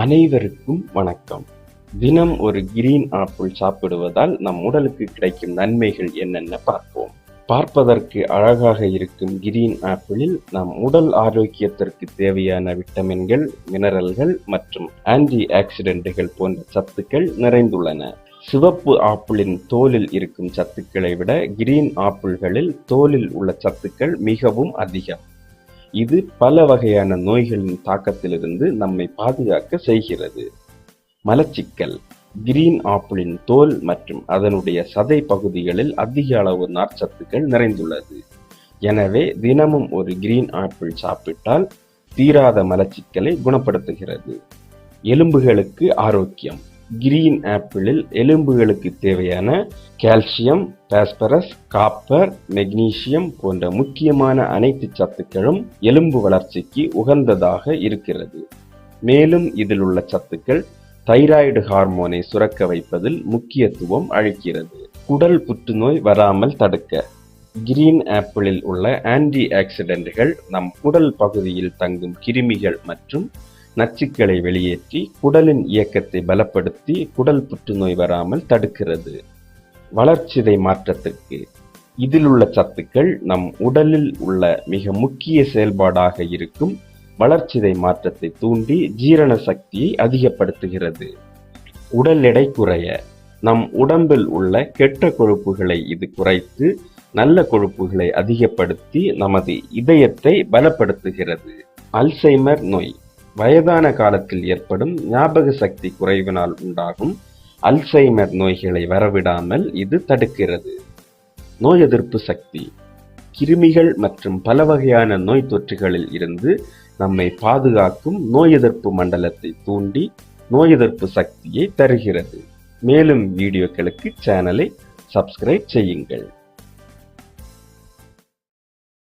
அனைவருக்கும் வணக்கம். தினம் ஒரு கிரீன் ஆப்பிள் சாப்பிடுவதால் நம் உடலுக்கு கிடைக்கும் நன்மைகள் என்னென்ன பார்ப்போம். பார்ப்பதற்கு அழகாக இருக்கும் கிரீன் ஆப்பிளில் நம் உடல் ஆரோக்கியத்திற்கு தேவையான விட்டமின்கள் மினரல்கள் மற்றும் ஆன்டி ஆக்சிடென்ட்டுகள் போன்ற சத்துக்கள் நிறைந்துள்ளன. சிவப்பு ஆப்பிளின் தோலில் இருக்கும் சத்துக்களை விட கிரீன் ஆப்பிள்களில் தோலில் உள்ள சத்துக்கள் மிகவும் அதிகம். இது பல வகையான நோய்களின் தாக்கத்திலிருந்து நம்மை பாதுகாக்க செய்கிறது. மலச்சிக்கல் கிரீன் ஆப்பிளின் தோல் மற்றும் அதனுடைய சதை பகுதிகளில் அதிக அளவு நார்ச்சத்துக்கள் நிறைந்துள்ளது. எனவே தினமும் ஒரு கிரீன் ஆப்பிள் சாப்பிட்டால் தீராத மலச்சிக்கலை குணப்படுத்துகிறது. எலும்புகளுக்கு ஆரோக்கியம். கிரீன் ஆப்பிளில் எலும்புகளுக்கு தேவையான கால்சியம் பாஸ்பரஸ் காப்பர் மெக்னீசியம் போன்ற முக்கியமான அனைத்து சத்துக்களும் எலும்பு வளர்ச்சிக்கு உகந்ததாக இருக்கிறது. மேலும் இதில் உள்ள சத்துக்கள் தைராய்டு ஹார்மோனை சுரக்க வைப்பதில் முக்கியத்துவம் அளிக்கிறது. குடல் புற்றுநோய் வராமல் தடுக்க. கிரீன் ஆப்பிளில் உள்ள ஆன்டி ஆக்சிடென்ட்கள் நம் குடல் பகுதியில் தங்கும் கிருமிகள் மற்றும் நச்சுக்களை வெளியேற்றி குடலின் இயக்கத்தை பலப்படுத்தி குடல் புற்றுநோய் வராமல் தடுக்கிறது. வளர்ச்சிதை மாற்றத்திற்கு இதில் உள்ள சத்துக்கள் நம் உடலில் உள்ள மிக முக்கிய செயல்பாடாக இருக்கும். வளர்ச்சிதை மாற்றத்தை தூண்டி ஜீரண சக்தியை அதிகப்படுத்துகிறது. உடல் எடை குறைய நம் உடம்பில் உள்ள கெட்ட கொழுப்புகளை இது குறைத்து நல்ல கொழுப்புகளை அதிகப்படுத்தி நமது இதயத்தை பலப்படுத்துகிறது. அல்சைமர் நோய். வயதான காலத்தில் ஏற்படும் ஞாபக சக்தி குறைவினால் உண்டாகும் அல்சைமர் நோய்களை வரவிடாமல் இது தடுக்கிறது. நோய் எதிர்ப்பு சக்தி. கிருமிகள் மற்றும் பல வகையான நோய் தொற்றுகளில் இருந்து நம்மை பாதுகாக்கும் நோய் எதிர்ப்பு மண்டலத்தை தூண்டி நோய் எதிர்ப்பு சக்தியை தருகிறது. மேலும் வீடியோக்களுக்கு சேனலை சப்ஸ்கிரைப் செய்யுங்கள்.